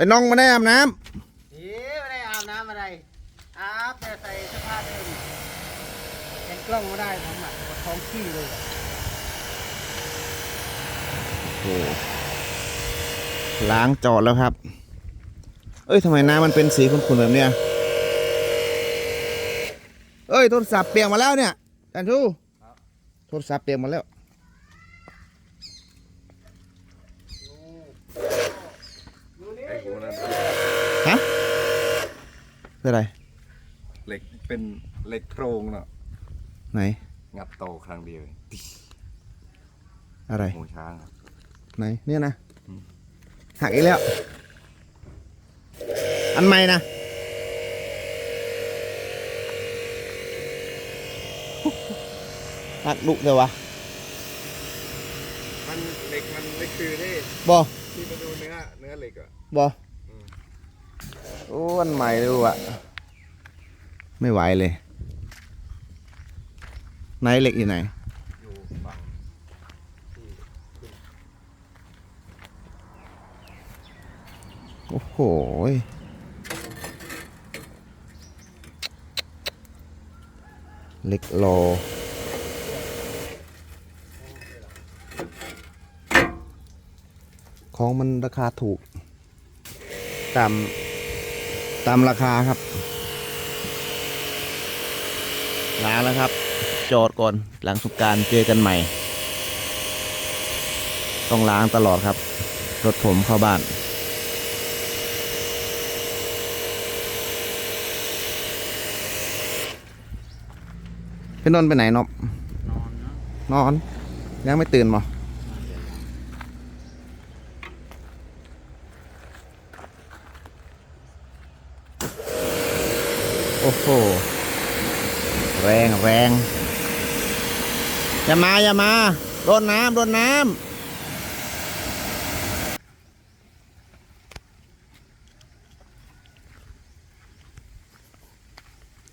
ไอ้น้องมาได้อาบน้เอ๊ะไม่ได้อาบน้ำอะไรอาบแต่ใส่เสื้อผ้าเดิมเห็นกล้องไม่ได้ผมอะปวดท้องขี้เลยอะำโอ้ล้างจอดแล้วครับ เอ้ยทำไมน้ำมันเป็นสีขุ่นๆแบบเนี้ยเอ้ยโทรศัพท์เปียกมาแล้วเนี่ยจันทูโทรศัพท์เปียกมาแล้ว ไอ้กูนั่น ฮะคืออะไร เหล็กเป็นเหล็กโครงเนาะไหน งัดโตครั้งเดียวอะไรหูช้างอะไหนเนี่ยนะหักอีกแล้ว อันใหม่นะหักดุเดี๋ยววะมันเหล็กมันเหล็กคือที่บอที่มาดูเนื้อเนื้อเหล็กอะบอโอ้อันใหม่เลยว่ะไม่ไหวเลยไหนเหล็กอยู่ไหนโอ้โหเหล็กโลของมันราคาถูกตาม ตามราคาครับล้างแล้วครับ จอดก่อนหลังสงกรารเจอกันใหม่ ต้องล้างตลอดครับ รถผมเข้าบ้านพี่นนท์ไปไหนนบนอนเนาะนอนยังไม่ตื่นบ่ อ้โห แรงแรงอย่ามาอย่ามาโดนน้ำโดนน้ำ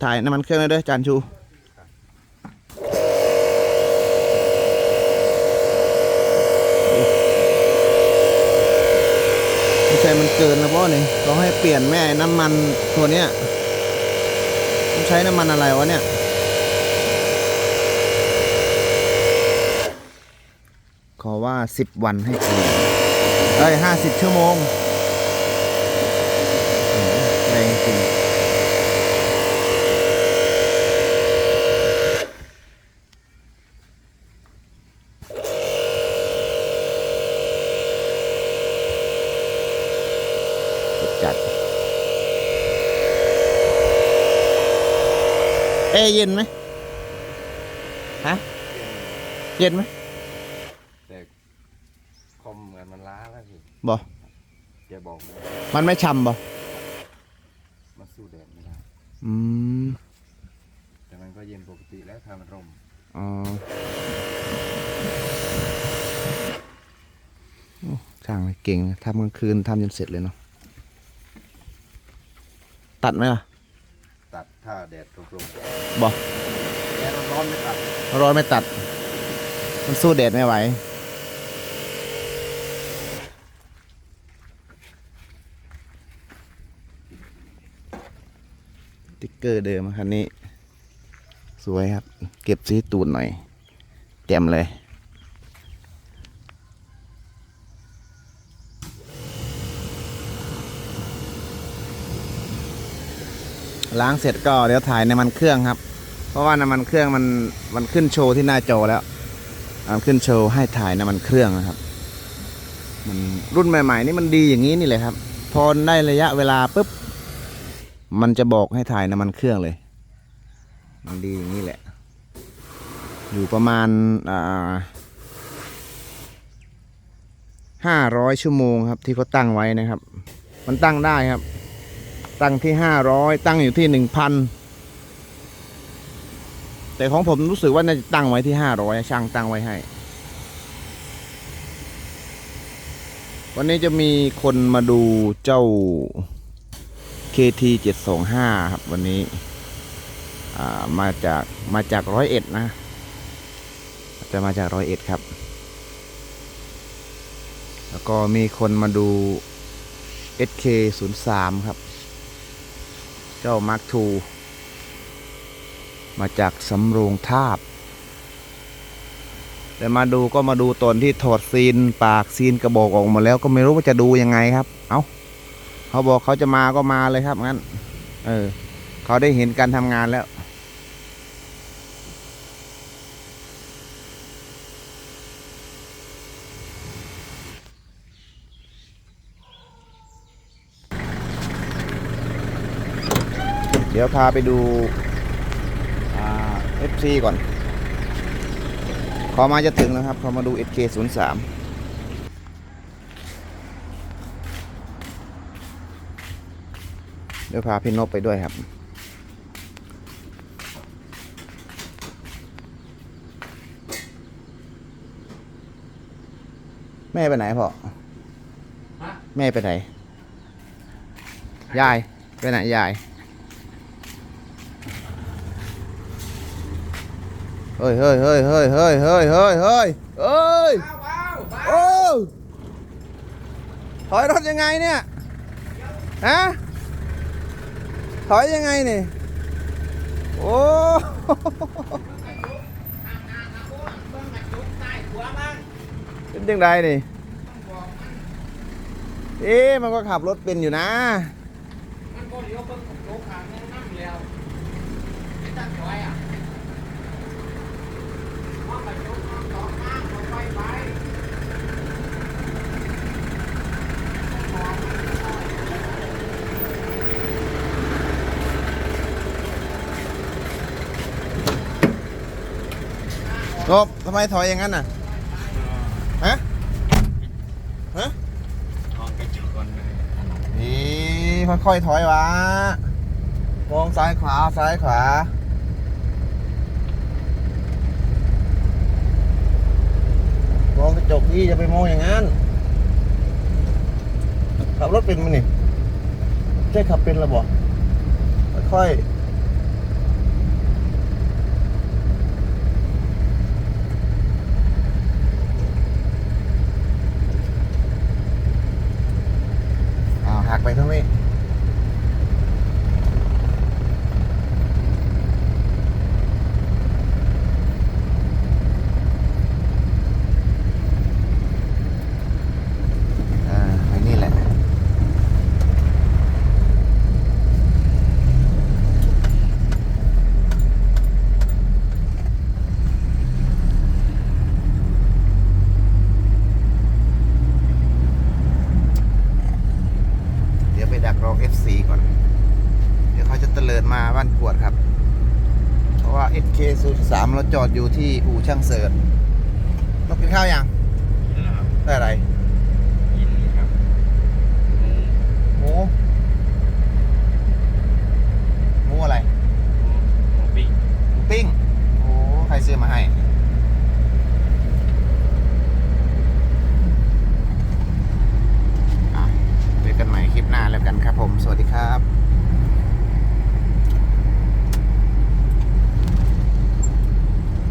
ถ่ายน้ำมันเครื่องเลยเด้อจานชู ไม่ใช่มันเกินแล้วพ่อนี่เขาให้เปลี่ยนแม่น้ำมันตัวเนี้ย ใช้น้ำมันอะไรวะเนี่ย ขอว่าสิบวันให้เปลี่ยนเอ้ยห้าสิบชั่วโมงแรงจริงจัด เอ้ยเย็นไหมฮะ เย็นไหมแต่คอมเหมือนมันล้าแล้วพี่บอแกบอกนะมันไม่ช่ำบอมันสู้แดดไม่ได้ อืม แต่มันก็เย็นปกติแล้วถ้ามันร่มอ๋อโอ้ช่างเลยเก่งนะทำกลางคืนทำจนเสร็จเลยเนาะตัดไหมล่ะ ตัดถ้าแดดตรงบอๆแดดร้อนๆไม่ตัดร้อนไม่ตัด มันสู้แดดไม่ไหวติ๊กเกอร์เดิมคันนี้ สวยครับ เก็บซีตูนหน่อยแจ่มเลย ล้างเสร็จก็เดี๋ยวถ่ายน้ำมันเครื่องครับ เพราะว่าน้ำมันเครื่องมันมันขึ้นโชว์ที่หน้าจอแล้วมันขึ้นโชว์ให้ถ่ายน้ำมันเครื่องนะครับ มันรุ่นใหม่ ๆ นี่มันดีอย่างนี้นี่เลยครับ พอได้ระยะเวลาปุ๊บมันจะบอกให้ถ่ายน้ำมันเครื่องเลย มันดีอย่างนี้แหละ อยู่ประมาณอ่าห้าร้อยชั่วโมงครับที่เขาตั้งไว้นะครับ มันตั้งได้ครับ ตั้งที่ห้าร้อยตั้งอยู่ที่หนึ่งพันแต่ของผมรู้สึกว่าน่าจะตั้งไว้ที่ห้าร้อยช่างตั้งไว้ให้ วันนี้จะมีคนมาดูเจ้า KT 725ครับวันนี้มาจากมาจากร้อยเอ็ดนะ จะมาจากร้อยเอ็ดครับ แล้วก็มีคนมาดู SK 0 3ครับ จ้ามาร์คทูมาจากสำโรงทาบ แต่มาดูก็มาดูตอนที่ถอดซีนปากซีนกระบอกออกมาแล้วก็ไม่รู้ว่าจะดูยังไงครับ เอา้าเขาบอกเขาจะมาก็มาเลยครับงั้น เออ เขาได้เห็นการทำงานแล้ว ดี๋ยวพาไปดูอ่า FC ก่อนพอมาจะถึงแล้วครับพอมาดู SK 0 3 เดี๋ยวพาพี่นบไปด้วยครับแม่ไปไหนพ่อแม่ไปไหน ยาย ไปไหนยาย เฮ้ยเฮ้ยเฮ้ยเฮ้ยเฮ้ยเฮ้ยเฮ้ยเฮ้ยเฮ้ยโอ้ถอยรถยังไงเนี่ยฮะถอยยังไงนี่โอ้เป็นยังไงนี่เอ๊ะมันก็ขับรถเป็นอยู่นะมันก็เลี้ยวเบิ่งของโลกขางนั่งนั่งแล้วไม่ตั้งไว้อะ ลกมองสองข้างมองไปไปลบทำไมถอยอย่างนั้นน่ะ ฮะ ฮะลองไปจุดก่อนเลยนี่ค่อยๆถอยวะมองซ้ายขวาซ้ายขวา มองกระจกนี่จะไปมองอย่างนั้นขับรถเป็นมั้ยนี่ใช่ขับเป็นหรือเปล่าค่อยอ้าหักไปเท่านี้ SK03 เราจอดอยู่ที่อู่ช่างเสิร์ชนกกินข้าวยังได้อะไรกินครับหมูหมูอะไรหมูปิ้งหมูปิ้งโอ้ใครซื้อมาให้เจอกันใหม่คลิปหน้าแล้วกันครับผม สวัสดีครับ